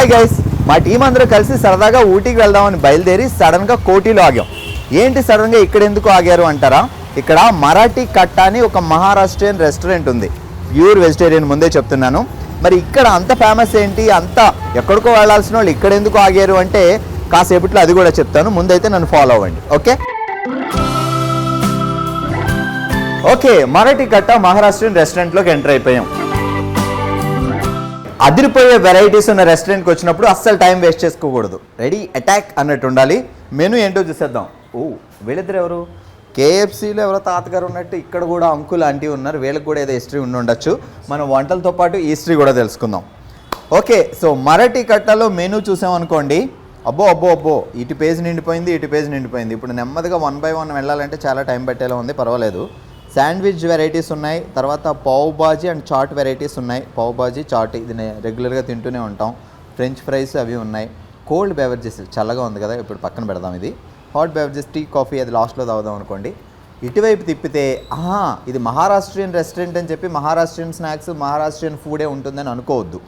Hi guys మా team అందరూ కలిసి సరదాగా ఊటీకి వెళ్దామని బయలుదేరి సడన్గా కోటిలో ఆగాం. ఏంటి సడన్గా ఇక్కడ ఎందుకు ఆగారు అంటారా? ఇక్కడ మరాఠీ కట్ట అని ఒక మహారాష్ట్రియన్ రెస్టారెంట్ ఉంది. ప్యూర్ వెజిటేరియన్ ముందే చెప్తున్నాను. మరి ఇక్కడ అంత ఫేమస్ ఏంటి? అంత ఎక్కడికో వెళ్ళాల్సిన వాళ్ళు ఇక్కడ ఎందుకు ఆగారు అంటే కాసేపట్లో అది కూడా చెప్తాను. ముందైతే నన్ను ఫాలో అవ్వండి. Okay okay Marathi Katta Maharashtrian రెస్టారెంట్లోకి enter అయిపోయాం. అదిరిపోయే వెరైటీస్ ఉన్న రెస్టారెంట్కి వచ్చినప్పుడు అస్సలు టైం వేస్ట్ చేసుకోకూడదు. రెడీ అటాక్ అన్నట్టు ఉండాలి. మెనూ ఏంటో చూసేద్దాం. ఓ వీళ్ళిద్దరు ఎవరు? కేఎఫ్సీలో ఎవరో తాతగారు ఉన్నట్టు ఇక్కడ కూడా అంకుల్ ఆంటీ ఉన్నారు. వీళ్ళకి కూడా ఏదో హిస్టరీ ఉండి ఉండొచ్చు. మనం వంటలతో పాటు హిస్టరీ కూడా తెలుసుకుందాం. ఓకే సో మరాఠీ కట్టలో మెనూ చూసామనుకోండి అబ్బో అబ్బో అబ్బో ఇటు పేజ్ నిండిపోయింది ఇటు పేజ్ నిండిపోయింది. ఇప్పుడు నెమ్మదిగా వన్ బై వన్ వెళ్ళాలంటే చాలా టైం పట్టేలా ఉంది. పర్వాలేదు. శాండ్విచ్ వెరైటీస్ ఉన్నాయి తర్వాత పావ్ బాజీ అండ్ చాట్ వెరైటీస్ ఉన్నాయి. పావ్ బాజీ చాట్ ఇది రెగ్యులర్గా తింటూనే ఉంటాం. ఫ్రెంచ్ ఫ్రైస్ అవి ఉన్నాయి. కోల్డ్ బెవరేజెస్ చల్లగా ఉంది కదా ఇప్పుడు పక్కన పెడదాం ఇది. హాట్ బెవరేజెస్ టీ కాఫీ అది లాస్ట్లో తాగుదాం అనుకోండి. ఇటువైపు తిప్పితే ఆహా ఇది మహారాష్ట్రియన్ రెస్టారెంట్ అని చెప్పి మహారాష్ట్రియన్ స్నాక్స్ మహారాష్ట్రియన్ ఫుడే ఉంటుందని అనుకోవద్దు.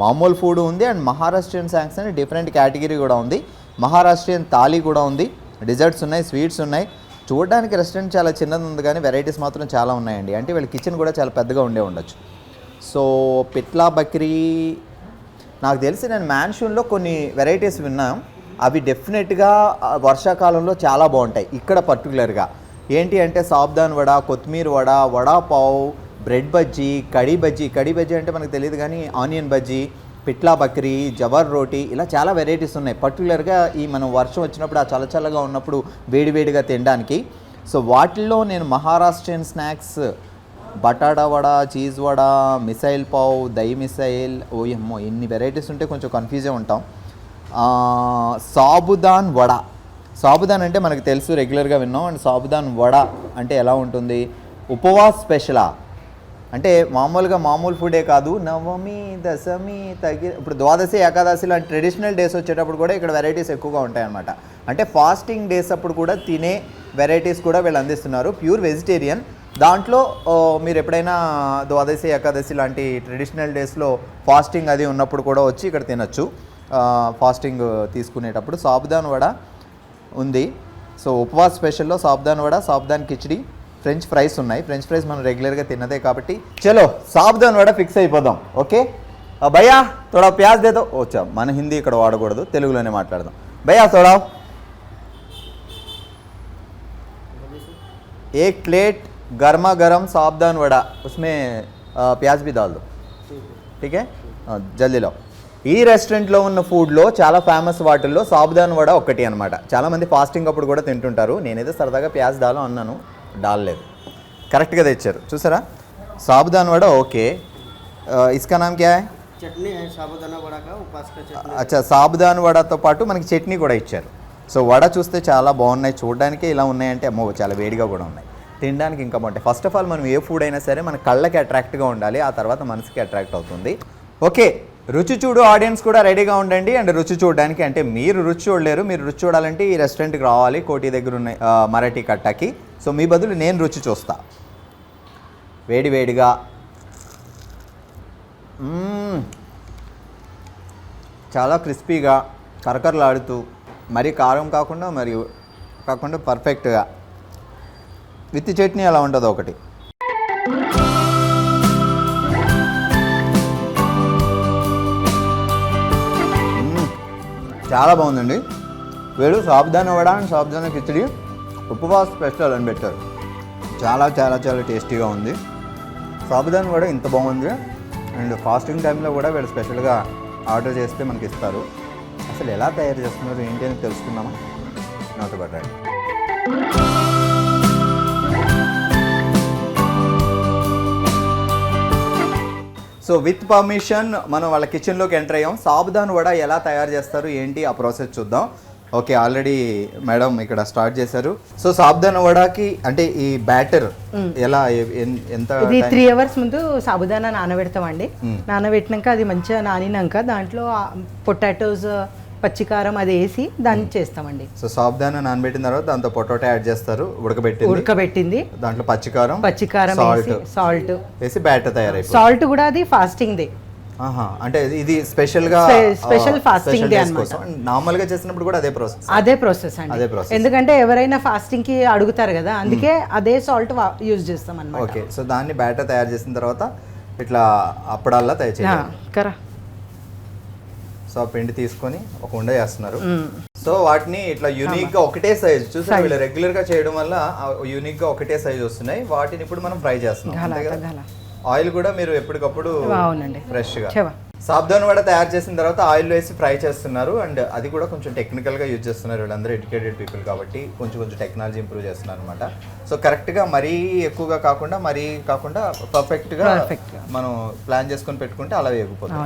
మామూలు ఫుడ్ ఉంది అండ్ మహారాష్ట్రియన్ స్నాక్స్ అని డిఫరెంట్ కేటగిరీ కూడా ఉంది. మహారాష్ట్రియన్ థాలీ కూడా ఉంది. డిజర్ట్స్ ఉన్నాయి స్వీట్స్ ఉన్నాయి. చూడడానికి రెస్టారెంట్ చాలా చిన్నది ఉంది కానీ వెరైటీస్ మాత్రం చాలా ఉన్నాయండి. అంటే వీళ్ళ కిచెన్ కూడా చాలా పెద్దగా ఉండే ఉండొచ్చు. సో పిట్లా బక్రీ నాకు తెలిసి నేను మ్యాన్షన్లో కొన్ని వెరైటీస్ విన్నాం. అవి డెఫినెట్గా వర్షాకాలంలో చాలా బాగుంటాయి ఇక్కడ పర్టికులర్గా ఏంటి అంటే సాబ్దాన్ వడ కొత్తిమీర వడ వడా పావ్ బ్రెడ్ బజ్జీ కడీ బజ్జీ. కడీ బజ్జీ అంటే మనకు తెలియదు కానీ ఆనియన్ బజ్జీ పిట్లా బక్రీ జవర్ రోటీ ఇలా చాలా వెరైటీస్ ఉన్నాయి. పర్టికులర్గా ఈ మనం వర్షం వచ్చినప్పుడు ఆ చల్లచల్లగా ఉన్నప్పుడు వేడివేడిగా తినడానికి. సో వాటిల్లో నేను Maharashtrian snacks batata vada cheese vada misal pav dahi misal ఓయమ్మో ఎన్ని వెరైటీస్ ఉంటే కొంచెం కన్ఫ్యూజే ఉంటాం. సాబుదాన్ వడ. సాబుదాన్ అంటే మనకు తెలుసు రెగ్యులర్గా విన్నాం. అండ్ సాబుదాన్ వడ అంటే ఎలా ఉంటుంది? ఉపవాస్ స్పెషలా? అంటే మామూలుగా మామూలు ఫుడే కాదు నవమి దశమి తగి ఇప్పుడు ద్వాదశి ఏకాదశి లాంటి ట్రెడిషనల్ డేస్ వచ్చేటప్పుడు కూడా ఇక్కడ వెరైటీస్ ఎక్కువగా ఉంటాయన్నమాట. అంటే ఫాస్టింగ్ డేస్ అప్పుడు కూడా తినే వెరైటీస్ కూడా వీళ్ళు అందిస్తున్నారు. ప్యూర్ వెజిటేరియన్ దాంట్లో మీరు ఎప్పుడైనా ద్వాదశి ఏకాదశి లాంటి ట్రెడిషనల్ డేస్లో ఫాస్టింగ్ అది ఉన్నప్పుడు కూడా వచ్చి ఇక్కడ తినచ్చు. ఫాస్టింగ్ తీసుకునేటప్పుడు. సాబుదాన్ వడ ఉంది. సో ఉపవాస్ స్పెషల్లో సాబ్దాన్ వడ సాబ్దాన్ కిచడి ఫ్రెంచ్ ఫ్రైస్ ఉన్నాయి ఫ్రెంచ్ ఫ్రైస్ మనం రెగ్యులర్గా తిన్నదే కాబట్టి చలో సాబ్దాన్ వడ ఫిక్స్ అయిపోదాం ఓకే ఆ, భయ్యా తోడా ప్యాజ్ దేదో వచ్చా మన హిందీ ఇక్కడ వాడకూడదు తెలుగులోనే మాట్లాడదాం భయ్యా తోడా एक प्लेट गर्मा गर्म साबुदान वड़ा उसमें आ, प्याज भी डाल दो ठीक है ఆ, జల్దీలో ఈ రెస్టారెంట్లో ఉన్న ఫుడ్లో చాలా ఫేమస్ వాటిల్లో సాబుదాన్ వడ ఒకటి అనమాట చాలామంది ఫాస్టింగ్ అప్పుడు కూడా తింటుంటారు నేనైతే సరదాగా ప్యాజ్ డాలో అన్నాను డాల్ లేదు. కరెక్ట్గా తెచ్చారు. చూసారా? సాబుదాన్ వడ ఓకే. ఇస్కా నామ్ క్యా అచ్చా సాబుదాన్ వడతో పాటు మనకి చట్నీ కూడా ఇచ్చారు. సో వడ చూస్తే చాలా బాగున్నాయి. చూడడానికి ఇలా ఉన్నాయంటే అమ్మో చాలా వేడిగా కూడా ఉన్నాయి. తినడానికి ఇంకా బాగుంటాయి. ఫస్ట్ ఆఫ్ ఆల్ మనం ఏ ఫుడ్ అయినా సరే మన కళ్ళకి అట్రాక్ట్గా ఉండాలి. ఆ తర్వాత మనసుకి అట్రాక్ట్ అవుతుంది. ఓకే. రుచి చూడు ఆడియన్స్ కూడా రెడీగా ఉండండి అండ్ రుచి చూడడానికి. అంటే మీరు రుచి చూడలేరు మీరు రుచి చూడాలంటే ఈ రెస్టారెంట్కి రావాలి కోటి దగ్గర ఉన్న మరాఠీ కట్టకి. సో మీ బదులు నేను రుచి చూస్తా. వేడి వేడిగా. చాలా క్రిస్పీగా కరకరలాడుతూ మరీ కారం కాకుండా మరియు కాకుండా పర్ఫెక్ట్గా విత్ చట్నీ అలా ఉంటుంది ఒకటి. చాలా బాగుందండి. వీడు సాబుదాన వడ అండ్ సాబుదాన కిచడి ఉపవాస స్పెషల్ అని పెట్టారు. చాలా చాలా చాలా టేస్టీగా ఉంది. సాబుదాన్ కూడా ఇంత బాగుంది. అండ్ ఫాస్టింగ్ టైంలో కూడా వీళ్ళు స్పెషల్గా ఆర్డర్ చేస్తే మనకి ఇస్తారు. అసలు ఎలా తయారు చేస్తున్నారు ఏంటి అని తెలుసుకుందామా? నాతో పాటు సో విత్ పర్మిషన్ మనం వాళ్ళ కిచెన్లోకి ఎంటర్ అయ్యాం. సాబుదాన్ వడ ఎలా తయారు చేస్తారు ఏంటి ఆ ప్రాసెస్ చూద్దాం. ఓకే ఆల్రెడీ మేడం ఇక్కడ స్టార్ట్ చేశారు. సో సాబుదాన్ వడకి అంటే ఈ బ్యాటర్ ఎలా ఎంత ఇది త్రీ అవర్స్ ముందు సాబుదానా నానబెడతామండి. నానబెట్టినాక అది మంచిగా నానినాక దాంట్లో పొటాటోస్ పచ్చికారం అది వేసి దాన్ని చేస్తామండి. సో సాబ్దాన నానబెట్టిన తర్వాత దాంతో పొటాటో యాడ్ చేస్తారు ఉడకబెట్టింది. ఉడకబెట్టింది. దాంట్లో పచ్చికారం పచ్చికారం సాల్ట్. సాల్ట్. వేసి బ్యాటర్ తయారైపోతుంది. సాల్ట్ కూడా అది ఫాస్టింగ్ దే అంటే ఇది స్పెషల్గా special fasting day కోసం. నార్మల్గా చేసినప్పుడు కూడా అదే ప్రాసెస్. అదే ప్రాసెస్ అండి. అదే process. ఎందుకంటే ఎవరైనా ఫాస్టింగ్కి అడుగుతారు కదా అందుకే అదే సాల్ట్ యూజ్ చేస్తాం అనమాట ఓకే సో దాన్ని బ్యాటర్ తయారు చేసిన తర్వాత ఇట్లా అప్పడాల్లా తయారు చేయాలి కరా. సో ఆ పిండి తీసుకొని ఒక ఉండ చేస్తున్నారు. సో వాటిని ఇట్లా యూనిక్గా ఒకటే సైజ్ చూసారు వీళ్ళు రెగ్యులర్గా చేయడం వల్ల యూనిక్గా ఒకటే సైజ్ వస్తున్నాయి. వాటిని ఇప్పుడు మనం ఫ్రై చేస్తున్నాం. ఆయిల్ కూడా మీరు ఎప్పటికప్పుడు ఫ్రెష్గా సాబ్దాన్ వడ తయారు చేసిన తర్వాత ఆయిల్ వేసి ఫ్రై చేస్తున్నారు. అండ్ అది కూడా కొంచెం టెక్నికల్గా యూజ్ చేస్తున్నారు వీళ్ళందరూ ఎడ్యుకేటెడ్ పీపుల్ కాబట్టి కొంచెం కొంచెం టెక్నాలజీ ఇంప్రూవ్ చేస్తున్నారు అనమాట సో కరెక్ట్గా మరీ ఎక్కువగా కాకుండా మరీ కాకుండా పర్ఫెక్ట్గా. మనం ప్లాన్ చేసుకొని పెట్టుకుంటే అలా వేగిపోతుంది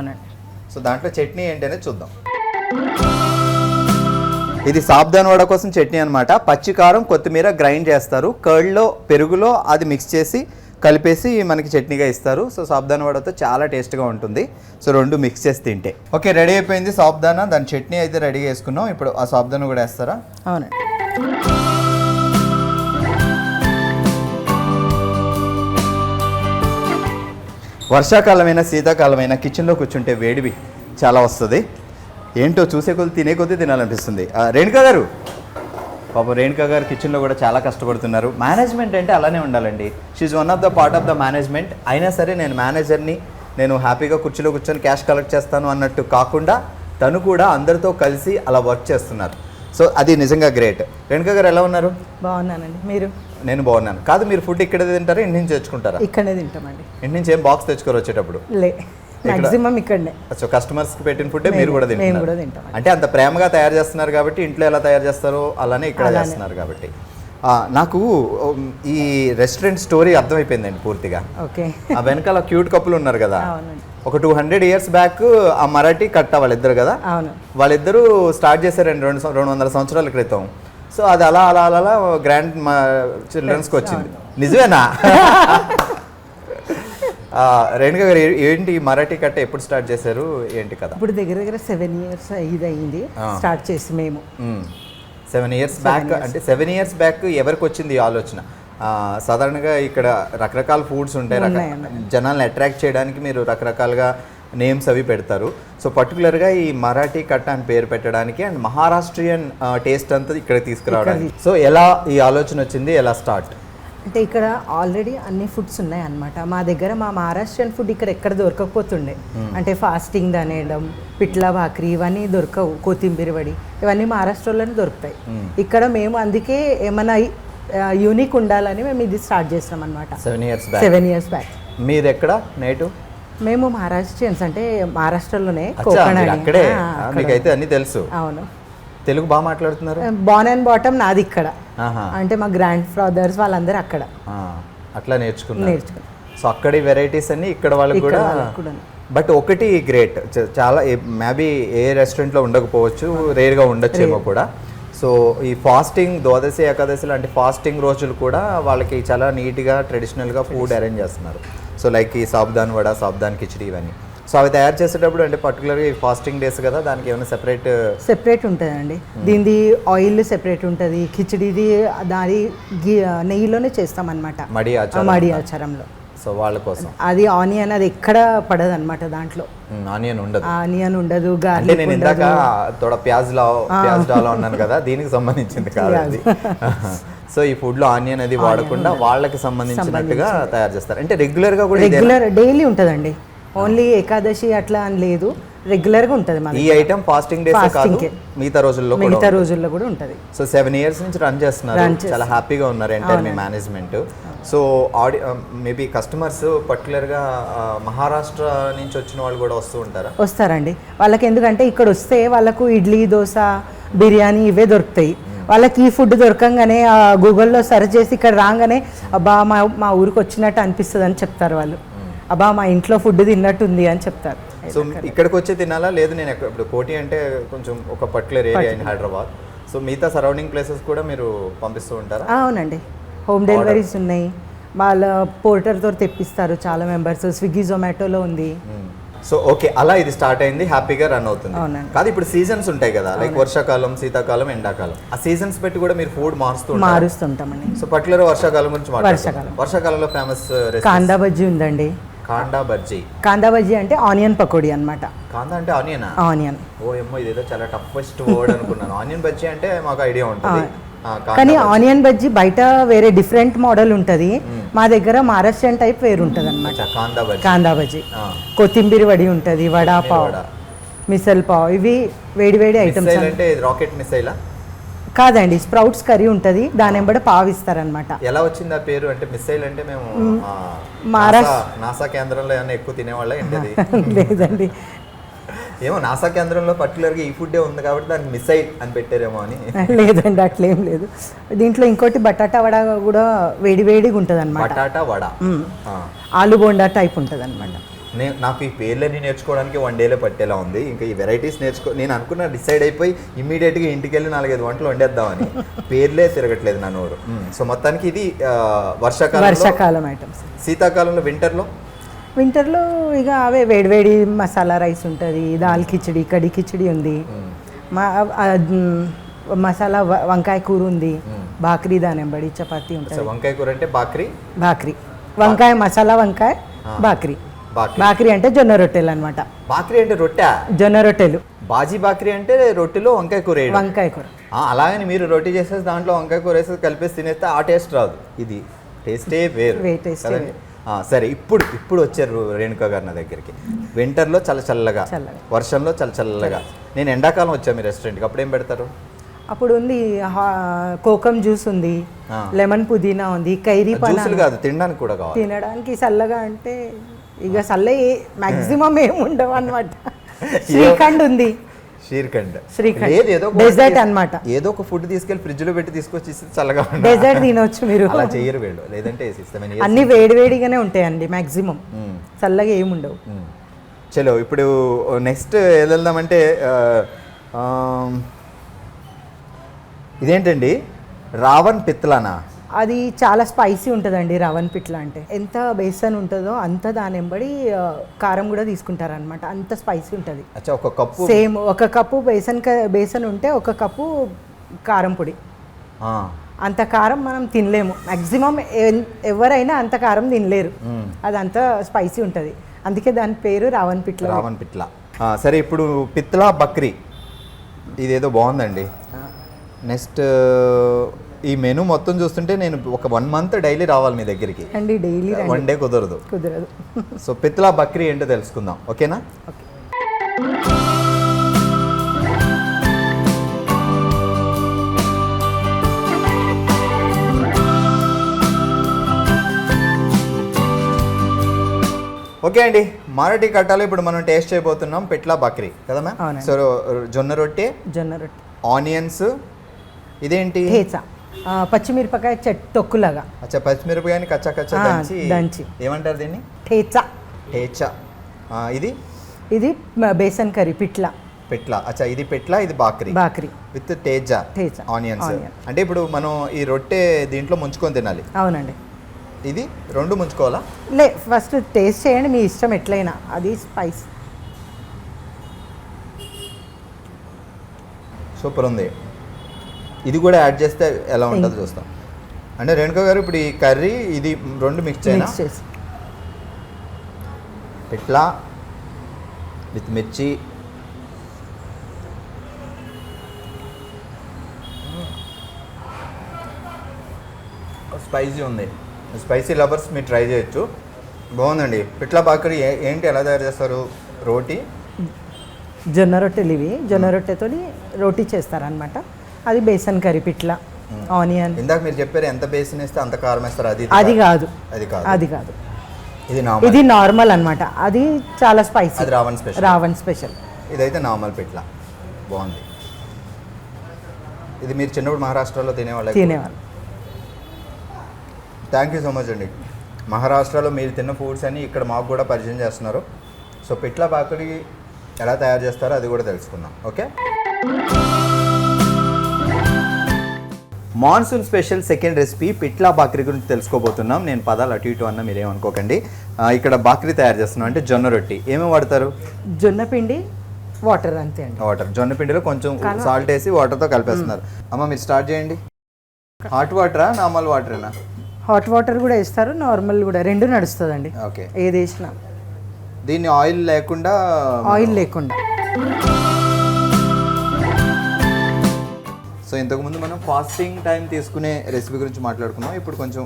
సో దాంట్లో చట్నీ ఏంటి అనేది చూద్దాం. ఇది సాబ్దాన్ వడ కోసం చట్నీ అనమాట పచ్చికారం కొత్తిమీర గ్రైండ్ చేస్తారు. కర్డ్లో పెరుగులో అది మిక్స్ చేసి కలిపేసి మనకి చట్నీగా ఇస్తారు. సో సాబ్దాన్ వడతో చాలా టేస్ట్గా ఉంటుంది. సో రెండు మిక్స్ చేసి తింటే. ఓకే రెడీ అయిపోయింది సాబ్దానా. దాని చట్నీ అయితే రెడీ చేసుకున్నాం. ఇప్పుడు ఆ సాబ్దాన కూడా వేస్తారా? అవునండి. వర్షాకాలమైన శీతాకాలమైన కిచెన్లో కూర్చుంటే వేడివి. చాలా వస్తుంది. ఏంటో చూసే కొద్ది తినే కొద్దీ తినాలనిపిస్తుంది. రేణుకా గారు? పాపం రేణుకా గారు కిచెన్లో కూడా చాలా కష్టపడుతున్నారు. మేనేజ్మెంట్ అంటే అలానే ఉండాలండి. She one of the part of the management అయినా సరే నేను మేనేజర్ని నేను హ్యాపీగా కుర్చీలో కూర్చొని క్యాష్ కలెక్ట్ చేస్తాను అన్నట్టు కాకుండా తను కూడా అందరితో కలిసి అలా వర్క్ చేస్తున్నారు. సో అది నిజంగా గ్రేట్ రేణుకా గారు ఎలా ఉన్నారు? బాగున్నానండి. మీరు? నేను బాగున్నాను. కాదు మీరు ఫుడ్ ఇక్కడే తింటారా? ఇంటి నుంచి తెచ్చుకుంటారా? ఇక్కడనే తింటామండి. ఇంటి నుంచి ఏం బాక్స్ తెచ్చుకోరు వచ్చేటప్పుడు? లే మాక్సిమం ఇక్కడనే. సో కస్టమర్స్కి పెట్టిన ఫుడ్ మీరు కూడా మేము తింటున్నారు. కూడా తింటాం. అంటే అంత ప్రేమగా తయారు చేస్తున్నారు కాబట్టి ఇంట్లో ఎలా తయారు చేస్తారో అలానే ఇక్కడ చేస్తున్నారు కాబట్టి. నాకు ఈ రెస్టారెంట్ స్టోరీ అర్థమైపోయిందండి పూర్తిగా. ఓకే. ఆ వెనకాల క్యూట్ కప్పులు ఉన్నారు కదా. ఒక టూ హండ్రెడ్ ఇయర్స్ బ్యాక్ ఆ మరాఠీ కట్ట వాళ్ళిద్దరు కదా. అవును. వాళ్ళిద్దరూ స్టార్ట్ చేశారండి రెండు రెండు వందల సంవత్సరాల క్రితం. సో అది అలా అలా అలా అలా గ్రాండ్ మా చిల్డ్రన్స్కి వచ్చింది. నిజమేనా? రేణుక గారు ఏంటి మరాఠీ కట్ట ఎప్పుడు స్టార్ట్ చేశారు? ఏంటి కదా ఇప్పుడు దగ్గర దగ్గర సెవెన్ ఇయర్స్ ఇది అయింది. స్టార్ట్ చేసి మేము. సెవెన్ ఇయర్స్ బ్యాక్ అంటే సెవెన్ ఇయర్స్ బ్యాక్ ఎవరికి వచ్చింది ఈ ఆలోచన? సాధారణంగా ఇక్కడ రకరకాల ఫుడ్స్ ఉంటాయి జనాల్ని అట్రాక్ట్ చేయడానికి మీరు రకరకాలుగా నేమ్స్ అవి పెడతారు. సో పర్టికులర్గా ఈ మరాఠీ కట్ట అని పేరు పెట్టడానికి అండ్ మహారాష్ట్రియన్ టేస్ట్ అంతా ఇక్కడ తీసుకురావడానికి. సో ఎలా ఈ ఆలోచన వచ్చింది? ఎలా స్టార్ట్ అంటే ఇక్కడ ఆల్రెడీ అన్ని ఫుడ్స్ ఉన్నాయి అన్నమాట మా దగ్గర మా మహారాష్ట్రియన్ ఫుడ్ ఇక్కడ ఎక్కడ దొరకకపోతుండే. అంటే ఫాస్టింగ్ అనేయడం పిట్ల భాకరి ఇవన్నీ దొరకవు. కొత్తిమీర వడి ఇవన్నీ మహారాష్ట్రలోనే దొరుకుతాయి. ఇక్కడ మేము అందుకే ఏమైనా యూనిక్ ఉండాలని మేము ఇది స్టార్ట్ చేసినాం అనమాట seven years back seven years back మీది ఎక్కడ నేటు? మేము మహారాష్ట్రియన్స్ అంటే మహారాష్ట్రలోనే. అక్కడే. మీకైతే అన్ని తెలుసు. అవును. తెలుగు బాగా మాట్లాడుతున్నారు? బాన్ అండ్ బాటమ్ నాది ఇక్కడ. అంటే మా గ్రాండ్ ఫాదర్స్ వాళ్ళందరూ అక్కడ. అట్లా నేర్చుకున్నారు. నేర్చుకున్నారు. సో అక్కడి వెరైటీస్ అన్ని ఇక్కడ వాళ్ళకి ఇక్కడ కూడా వాళ్ళకి కూడా. బట్ ఒకటి గ్రేట్ చాలా మేబీ ఏ రెస్టారెంట్లో ఉండకపోవచ్చు రేర్గా ఉండొచ్చేమో కూడా. సో ఈ ఫాస్టింగ్ ద్వాదశి ఏకాదశి లాంటి ఫాస్టింగ్ రోజులు కూడా వాళ్ళకి చాలా నీట్గా ట్రెడిషనల్గా ఫుడ్ అరేంజ్ చేస్తున్నారు. సో లైక్ ఈ సాబ్దాన్ వడ సాబ్దాన్ కిచడి ఇవన్నీ. సో అవి తయారు చేసేటప్పుడు అంటే పర్టికులర్గా ఈ ఫాస్టింగ్ డేస్ కదా దానికి ఏమైనా సెపరేట్ సెపరేట్ ఉంటుందండి. దీనిది ఆయిల్ సెపరేట్ ఉంటుంది కిచడిది దాని నెయ్యిలోనే చేస్తాం అనమాట మడి ఆచారం మడి ఆచారంలో. సో వాళ్ళ కోసం. అది ఆనియన్ అది ఎక్కడ పడదు అనమాట దాంట్లో ఆనియన్ ఉండదు. ఆనియన్ ఉండదు అంటే నేను ఇందాక తోడ ప్యాజ్ లా ప్యాజ్ డాలా ఉన్నాను కదా దీనికి సంబంధించింది కాదు సో ఈ ఫుడ్లో ఆనియన్ అది వాడకుండా వాళ్ళకి సంబంధించినట్టుగా తయారు చేస్తారు. అంటే రెగ్యులర్గా కూడా రెగ్యులర్ డైలీ ఉంటుందండి. ఓన్లీ ఏకాదశి అట్లా అని లేదు. రెగ్యులర్గా ఉంటుంది ఈ ఐటమ్ ఫాస్టింగ్ డేస్ కాదు. మిగతా రోజుల్లో కూడా మిగతా రోజుల్లో కూడా ఉంటుంది. సో సెవెన్ ఇయర్స్ నుంచి రన్ చేస్తున్నారు. చాలా హ్యాపీగా ఉన్నారు ఎంటైర్ మీ మేనేజ్మెంట్ సో ఆడి మేబీ కస్టమర్స్ పర్టికులర్గా మహారాష్ట్ర నుంచి వచ్చిన వాళ్ళు కూడా వస్తూ ఉంటారా? వస్తారండి. వాళ్ళకి ఎందుకంటే ఇక్కడ వస్తే వాళ్ళకు ఇడ్లీ దోశ బిర్యానీ ఇవే దొరుకుతాయి. వాళ్ళకి ఈ ఫుడ్ దొరకంగానే గూగుల్లో సెర్చ్ చేసి ఇక్కడ రాగానే అబ్బా మా మా ఊరికి వచ్చినట్టు అనిపిస్తుంది అని చెప్తారు వాళ్ళు. అబ్బా మా ఇంట్లో ఫుడ్ తిన్నట్టుంది అని చెప్తారు. సో ఇక్కడికి వచ్చి తినాలా? లేదు నేను ఇప్పుడు కోటి అంటే కొంచెం ఒక particular area in Hyderabad. So మిగతా సరౌండింగ్ ప్లేసెస్ కూడా మీరు పంపిస్తూ ఉంటారా? అవునండి. హోమ్ డెలివరీస్ ఉన్నాయి. వాళ్ళ పోర్టర్తో తెప్పిస్తారు చాలా మెంబర్స్. స్విగ్గీ జొమాటోలో ఉంది. సో ఓకే అలా ఇది స్టార్ట్ అయింది హ్యాపీగా రన్ అవుతుంది. కాదు ఇప్పుడు సీజన్స్ ఉంటాయి కదా లైక్ వర్షాకాలం శీతాకాలం ఎండాకాలం. ఆ సీజన్స్ పెట్టి కూడా మీరు ఫుడ్ మారుస్తూ మారుస్తుంటామండి. సో పర్టికులర్ వర్షాకాలం గురించి వర్షాకాలం. వర్షాకాలంలో ఫేమస్ కాందా బజ్జీ ఉందండి. కాండా బజ్జీ. కాందా బజ్జీ అంటే ఆనియన్ పకోడీ అనమాట కాందా అంటే ఆనియనా? ఆనియన్. ఓ ఏమో ఇదేదో చాలా టఫెస్ట్ వర్డ్ అనుకున్నాను. ఆనియన్ బజ్జీ అంటే మాకు ఐడియా ఉంటుంది. కాందా కానీ. ఆనియన్ బజ్జీ బయట వేరే డిఫరెంట్ మోడల్ ఉంటుంది. మా దగ్గర మహారాష్ట్రన్ టైప్ వేరు ఉంటుంది అనమాట కాందా బజ్జీ. కొత్తిమీర వడి ఉంటుంది వడా పావ్ వడ. మిసల్ పావ్ ఇవి వేడి వేడి ఐటమ్స్ అంటే రాకెట్ మిసైలా? కాదండి స్ప్రౌట్స్ కర్రీ ఉంటుంది దాని వెంబడి పావ్ ఇస్తారనమాట ఎలా వచ్చింది ఆ పేరు? అంటే మిసైల్ అంటే మేము మహారాష్ట్ర- నాసా- కేంద్రంలో ఏమైనా ఎక్కువ తినేవాళ్ళ లేదండి. ఏమో నాసా కేంద్రంలో పర్టికులర్గా ఈ ఫుడ్డే ఉంది కాబట్టి దానికి మిసైల్ అని పెట్టారేమో అని. లేదండి అట్లేం లేదు. దీంట్లో ఇంకోటి బటాటా వడ కూడా వేడి వేడిగా ఉంటుంది అనమాట బటాటా వడ. ఆలు బోండా టైప్ ఉంటుంది అనమాట నేను నాకు ఈ పేర్లన్నీ నేర్చుకోవడానికి వన్ డేలో పట్టేలా ఉంది. ఇంకా ఈ వెరైటీస్ నేర్చుకో నేను అనుకున్న డిసైడ్ అయిపోయి ఇమ్మీడియట్గా ఇంటికి వెళ్ళి నాలుగైదు వంటలు వండేద్దామని. పేర్లే తిరగట్లేదు నా నోరు. సో మొత్తానికి ఇది ఆ, వర్షాకాలంలో వర్షాకాలం ఐటమ్స్ శీతాకాలంలో వింటర్లో వింటర్లో ఇక అవే వేడివేడి మసాలా రైస్ ఉంటుంది దాల్ కిచడి కడి కిచడి ఉంది. మా మసాలా వంకాయ కూర ఉంది. భాక్రీ దాని వెంబడి చపాతీ ఉంటుంది. వంకాయ కూర అంటే బాక్రీ? భాక్రీ వంకాయ మసాలా వంకాయ బాక్రీ. భాక్రీ అంటే జొన్న రొట్టెలు అనమాట బాక్రీ అంటే రొట్టె? జొన్న రొట్టెలు. బాజీ బాక్రీ అంటే రొట్టెలో వంకాయ కూర వంకాయ కూర. అలాగని మీరు రొట్టి చేసేసి దాంట్లో వంకాయ కూర వేసేసి కలిపేసి తినేస్తే ఆ టేస్ట్ రాదు. ఇది టేస్టే వేరు. వే- సరే ఇప్పుడు ఇప్పుడు వచ్చారు రేణుకా గారు నా దగ్గరికి. వింటర్లో చల్ల చల్లగా. వర్షంలో చల్ల చల్లగా. నేను ఎండాకాలం వచ్చా మీ రెస్టారెంట్కి అప్పుడు ఏం పెడతారు? అప్పుడు ఉంది కోకం జ్యూస్ ఉంది. లెమన్ పుదీనా ఉంది జ్యూసులు పనా కాదు తినడానికి కూడా కావాలి. తినడానికి చల్లగా అంటే ఇక చల్ల మాక్సిమం ఏమి ఉండవు అనమాట శ్రీఖండ్ ఉంది. శ్రీఖండ్. లేదు ఏదో ఒక Dessert తీసు- అన్నమాట. ఏదో ఒక ఫుడ్ తీసుకెళ్ళి ఫ్రిడ్జ్లో పెట్టి తీసుకొచ్చి ఇస్తే చల్లగా ఉండాలి. డెజర్ట్ తినొచ్చు మీరు. అలా చెయ్యరు వీళ్ళు. లేదంటే వేసిస్తామని అన్ని వేడివేడిగానే ఉంటాయండి మాక్సిమం చల్లగా ఏమి ఉండవు. మ్మ్. చలో ఇప్పుడు నెక్స్ట్ ఏది వెళ్దామంటే ఆ, ఆమ్, ఇదేంటండి? రావణ్ పిత్లానా అది చాలా స్పైసీ ఉంటుందండి రవన్ పిట్ల అంటే. ఎంత బేసన్ ఉంటుందో అంత దాని వెంబడి కారం కూడా తీసుకుంటారనమాట అంత స్పైసీ ఉంటుంది. అచ్చా ఒక కప్పు సేమ్ ఒక కప్పు బేసన్ బేసన్ ఉంటే ఒక కప్పు కారం పొడి. అంత కారం మనం తినలేము. మ్యాక్సిమం ఎవరైనా అంత కారం తినలేరు. అది అంత స్పైసీ ఉంటుంది. అందుకే దాని పేరు రావణ్ పిట్ల. రావణ్ పిట్లా. సరే ఇప్పుడు పిత్లా బక్రీ. ఇదేదో బాగుందండి. నెక్స్ట్ ఈ మెనూ మొత్తం చూస్తుంటే నేను ఒక వన్ మంత్ డైలీ రావాలి మీ దగ్గరికి. అండి డైలీ వన్ డే కుదరదు. కుదరదు. సో పిత్లా బక్రీ ఏంటో తెలుసుకుందాం. ఓకేనా? ఓకే. అండి. మారటి కట్టాలో ఇప్పుడు మనం టేస్ట్ చేయబోతున్నాం పిట్లా బక్రీ. కదా మ్యామ్. సో జొన్న రొట్టె జొన్న రొట్టె. ఆనియన్స్ ఇదేంటి? పచ్చిమిరపకాయ చెట్ తొక్కులాగా. అచ్చా పచ్చిమిరపకాయని కచ్చా కచ్చా దంచి దంచి. ఏమంటారు దీన్ని? టేచా. ఆ, ఇది? ఇది బేసన్ కర్రీ పిట్ల. పెట్ల. అచ్చా ఇది పెట్ల ఇది బాక్రీ? బాక్రీ. విత్ తేజా తేజా. ఆనియన్స్. అంటే ఇప్పుడు మనం ఈ రొట్టె దీంట్లో ముంచుకొని తినాలి. అవునండి. ఇది రెండు ముంచుకోవాలా? లే ఫస్ట్ టేస్ట్ చేయండి మీ ఇష్టం ఎట్లయినా. అది స్పైస్. సూపర్ ఉంది. ఇది కూడా యాడ్ చేస్తే ఎలా ఉంటుందో చూస్తాం. అంటే రేణుక గారు ఇప్పుడు ఈ కర్రీ ఇది రెండు మిక్స్ చేసి. పిట్లా విత్ మిర్చి. స్పైసీ ఉంది. స్పైసీ లవర్స్ మీరు ట్రై చేయొచ్చు. బాగుందండి. పిట్లా ఏ- ఏంటి ఎలా తయారు చేస్తారు? రోటీ? జొన్న రొట్టెలు ఇవి. జొన్న రొట్టెతో రోటీ చేస్తారనమాట అది బేసన్ కర్రీ పిట్ల ఆనియన్. ఇందాక మీరు చెప్పారు ఎంత బేసిన్ వేస్తే అంత కారం వేస్తారు అది అది కాదు. అది కాదు. అది కాదు. ఇది నార్మల్ ఇది నార్మల్ అన్నమాట. అది చాలా స్పైసీ అది రావణ్ స్పెషల్ రావణ్ స్పెషల్ ఇదైతే నార్మల్ పిట్ల. బాగుంది. ఇది మీరు చిన్నప్పుడు మహారాష్ట్రలో తినేవాళ్ళు తినేవాళ్ళు. థ్యాంక్ యూ సో మచ్ అండి. మహారాష్ట్రలో మీరు తిన్న ఫుడ్స్ అని ఇక్కడ మాకు కూడా పరిచయం చేస్తున్నారు. సో పిట్ల బాకడి ఎలా తయారు చేస్తారో అది కూడా తెలుసుకుందాం. Okay monsoon special second recipe pitla bhakri గురించి తెలుసుకోబోతున్నాం. నేను పదాలు అటు ఇటు అన్న మీరేమనుకోకండి ఇక్కడ బాకరీ తయారు చేస్తున్నాం. అంటే జొన్న రొట్టి. ఏమేమి వాడతారు? జొన్న పిండి వాటర్ అంతే అండి. వాటర్. జొన్న పిండిలో కొంచెం సాల్ట్ వేసి వాటర్తో కలిపేస్తున్నారు. అమ్మ మీరు స్టార్ట్ చేయండి. హాట్ వాటరా నార్మల్ వాటరేనా? హాట్ వాటర్ కూడా వేస్తారు నార్మల్ కూడా. రెండు నడుస్తుందండి. ఓకే. ఏది వేసినా. దీన్ని ఆయిల్ లేకుండా ఆయిల్ లేకుండా. సో ఇంతకుముందు మనం ఫాస్టింగ్ టైం తీసుకునే రెసిపీ గురించి మాట్లాడుకున్నాం. ఇప్పుడు కొంచెం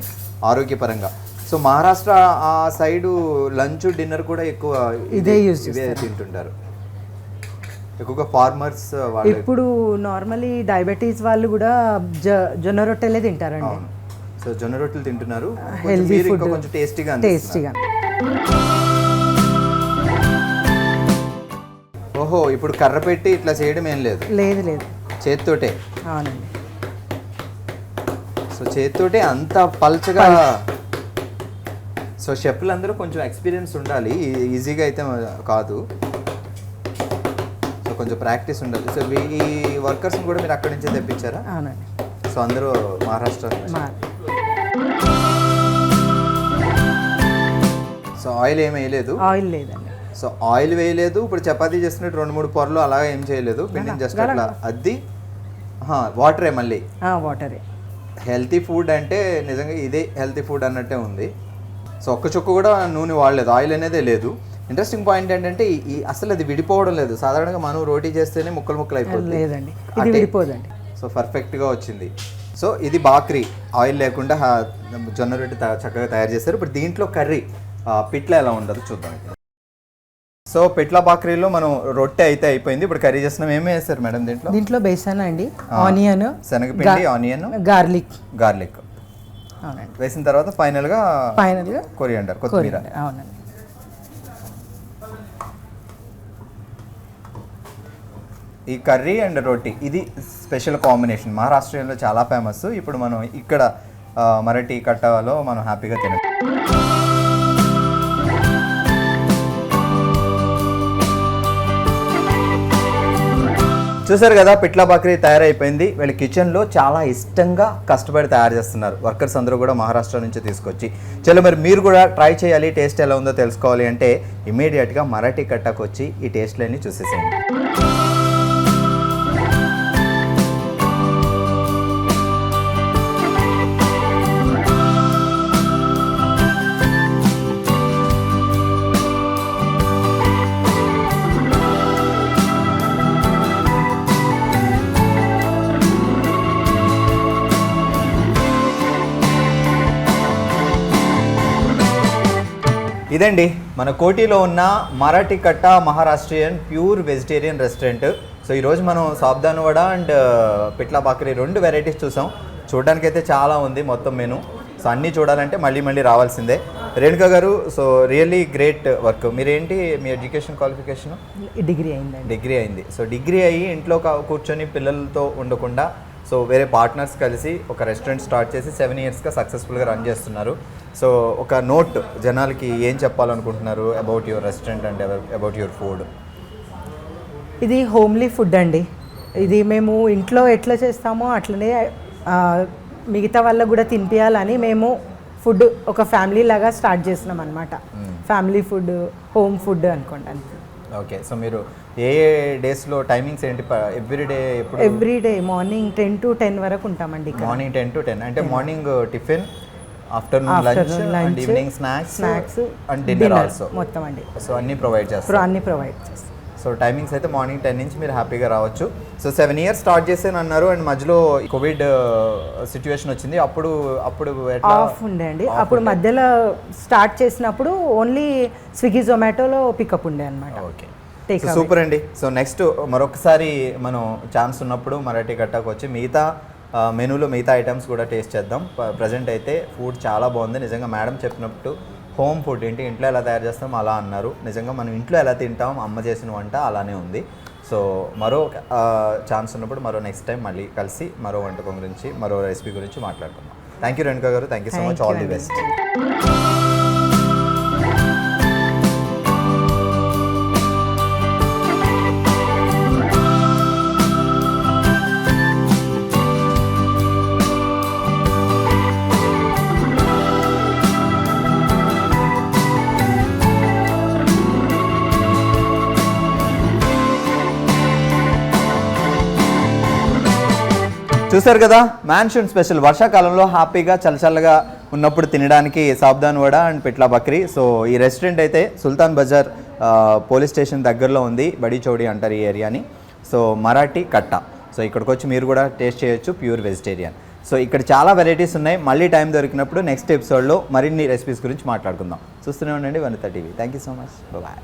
ఆరోగ్యపరంగా. సో మహారాష్ట్ర ఆ సైడు లంచ్ డిన్నర్ కూడా ఎక్కువ ఇదే use ఇదే తింటుంటారు. ఎక్కువగా ఫార్మర్స్ వాళ్ళు. ఇప్పుడు నార్మలీ డయాబెటీస్ వాళ్ళు కూడా జొన్న రొట్టెలే తింటారండి. సో జొన్న రొట్టెలు తింటున్నారు. కొంచెం టేస్టీగా టేస్టీగా ఓహో ఇప్పుడు కర్ర పెట్టి ఇట్లా చేయడం ఏం లేదు. లేదు లేదు. చేతితోటే. అవునండి. సో చేతితోటే అంత పల్చగా సో షెఫ్లు అందరూ కొంచెం ఎక్స్పీరియన్స్ ఉండాలి. ఈజీగా అయితే కాదు. సో కొంచెం ప్రాక్టీస్ ఉండాలి. సో ఈ వర్కర్స్ని కూడా మీరు అక్కడి నుంచే తెప్పించారా? అవునండి. సో అందరూ మహారాష్ట్ర సో ఆయిల్ ఏం వేయలేదు. ఆయిల్ లేదండి. సో ఆయిల్ వేయలేదు ఇప్పుడు చపాతీ చేస్తున్నట్టు రెండు మూడు పొరలు అలా ఏం చేయలేదు పిండిని జస్ట్ అట్లా అద్ది. వాటరే మళ్ళీ? వాటరే హెల్తీ ఫుడ్ అంటే నిజంగా ఇదే హెల్తీ ఫుడ్ అన్నట్టే ఉంది. సో ఒక్క చుక్క కూడా నూనె వాడలేదు ఆయిల్ అనేదే లేదు. ఇంట్రెస్టింగ్ పాయింట్ ఏంటంటే ఈ- అసలు అది విడిపోవడం లేదు. సాధారణంగా మనం రోటీ చేస్తేనే ముక్కలు ముక్కలు అయిపోతుంది లేదండి. ఇది అంటే- విడిపోదండి. సో పర్ఫెక్ట్గా వచ్చింది. సో ఇది బాక్రీ. ఆయిల్ లేకుండా జొన్న రొట్టె చక్కగా తయారు చేస్తారు ఇప్పుడు దీంట్లో కర్రీ పిట్ల ఎలా ఉండదు చూద్దాం. సో పిట్ల బాక్రీలో మనం రొట్టె అయితే అయిపోయింది. ఇప్పుడు కర్రీ చేస్తున్నాం. ఏమేమి వేస్తారు మేడం దీంట్లో? దీంట్లో బేసన్ అండి? ఆనియన్ శనగపిండి ఆనియన్ గార్లిక్. గార్లిక్. వేసిన తర్వాత ఫైనల్గా ఫైనల్గా కొరియండర్ కొత్తిమీర. అవునండి. ఈ కర్రీ అండ్ రోటీ ఇది స్పెషల్ కాంబినేషన్. మహారాష్ట్రలో చాలా ఫేమస్. ఇప్పుడు మనం ఇక్కడ మరటి కట్టలో మనం హ్యాపీగా తినచ్చు. చూసారు కదా పిట్లా బక్రీ తయారైపోయింది. వీళ్ళ కిచెన్లో చాలా ఇష్టంగా కష్టపడి తయారు చేస్తున్నారు. వర్కర్స్ అందరూ కూడా మహారాష్ట్ర నుంచి తీసుకొచ్చి. చలో మరి మీరు కూడా ట్రై చేయాలి టేస్ట్ ఎలా ఉందో తెలుసుకోవాలి అంటే ఇమీడియట్గా మరాఠీ కట్టకొచ్చి ఈ టేస్ట్లన్నీ చూసేసేయండి. ఇదండి మన కోటిలో ఉన్న Marathi Katta Maharashtrian pure vegetarian restaurant. So ఈరోజు మనం సాబ్దాన్ వడ అండ్ పిట్లా బాకరీ రెండు వెరైటీస్ చూసాం. చూడడానికి అయితే చాలా ఉంది మొత్తం మెను. సో అన్నీ చూడాలంటే మళ్ళీ మళ్ళీ రావాల్సిందే. రేణుక గారు సో రియల్లీ గ్రేట్ వర్క్. మీరేంటి మీ ఎడ్యుకేషన్ క్వాలిఫికేషన్? డిగ్రీ అయిందండి. డిగ్రీ అయింది. సో డిగ్రీ అయ్యి ఇంట్లో కూర్చొని పిల్లలతో ఉండకుండా సో వేరే పార్ట్నర్స్ కలిసి ఒక రెస్టారెంట్ స్టార్ట్ చేసి సెవెన్ ఇయర్స్గా సక్సెస్ఫుల్గా రన్ చేస్తున్నారు. సో ఒక నోట్ జనాలకి ఏం చెప్పాలనుకుంటున్నారు about your restaurant and about your food? ఇది హోమ్లీ ఫుడ్ అండి. ఇది మేము ఇంట్లో ఎట్లా చేస్తామో అట్లనే మిగతా వాళ్ళకు కూడా తినిపించాలని మేము ఫుడ్ ఒక ఫ్యామిలీ లాగా స్టార్ట్ చేసినాం అనమాట ఫ్యామిలీ ఫుడ్ హోమ్ ఫుడ్ అనుకోండి ఓకే సో మీరు ఏ ఏ డేస్లో టైమింగ్స్ ఏంటి? ఎవ్రీ డే ఎప్పుడు? Every day morning ten to ten వరకు ఉంటామండి మార్నింగ్ టెన్ టు టెన్. అంటే morning tiffin afternoon lunch and evening snacks snacks and dinner also మొత్తం అండి. సో అన్నీ ప్రొవైడ్ చేస్తారు అన్ని ప్రొవైడ్ చేస్తాం. సో టైమింగ్స్ అయితే మార్నింగ్ టెన్ నుంచి మీరు హ్యాపీగా రావచ్చు. సో సెవెన్ ఇయర్స్ స్టార్ట్ చేసాను అన్నారు అండ్ మధ్యలో కోవిడ్ సిచ్యువేషన్ వచ్చింది. అప్పుడు అప్పుడు ఆఫ్ ఉండే అండి. అప్పుడు మధ్యలో స్టార్ట్ చేసినప్పుడు ఓన్లీ స్విగ్గీ జొమాటోలో పికప్ ఉండే అనమాట ఓకే. సూపర్ అండి. సో నెక్స్ట్ మరొకసారి మనం ఛాన్స్ ఉన్నప్పుడు మరాఠీ కట్టాకు వచ్చి మిగతా మెనూలో మిగతా ఐటమ్స్ కూడా టేస్ట్ చేద్దాం. ప్రజెంట్ అయితే ఫుడ్ చాలా బాగుంది. నిజంగా మేడం చెప్పినట్టు హోమ్ ఫుడ్ ఏంటి ఇంట్లో ఎలా తయారు చేస్తాం అలా అన్నారు. నిజంగా మనం ఇంట్లో ఎలా తింటాం అమ్మ చేసిన వంట అలానే ఉంది. సో మరో ఛాన్స్ ఉన్నప్పుడు మరో నెక్స్ట్ టైం మళ్ళీ కలిసి మరో వంటకం గురించి మరో రెసిపీ గురించి మాట్లాడుకుందాం. థ్యాంక్ యూ రేణుకా గారు. Thank you so much all the. Best చూసారు కదా మ్యాన్షన్ స్పెషల్ వర్షాకాలంలో హ్యాపీగా చల్లచల్లగా ఉన్నప్పుడు తినడానికి సాబ్దాన్ వడ అండ్ పిట్లా బక్రీ. సో ఈ రెస్టారెంట్ అయితే సుల్తాన్ బజార్ పోలీస్ స్టేషన్ దగ్గరలో ఉంది బడిచౌడి అంటారు ఈ ఏరియాని. సో మరాఠీ కట్ట. సో ఇక్కడికి వచ్చి మీరు కూడా టేస్ట్ చేయొచ్చు ప్యూర్ వెజిటేరియన్. సో ఇక్కడ చాలా వెరైటీస్ ఉన్నాయి. మళ్ళీ టైం దొరికినప్పుడు నెక్స్ట్ ఎపిసోడ్లో మరిన్ని రెసిపీస్ గురించి మాట్లాడుకుందాం. చూస్తూనే ఉండండి Vanitha TV. Thank you so much bye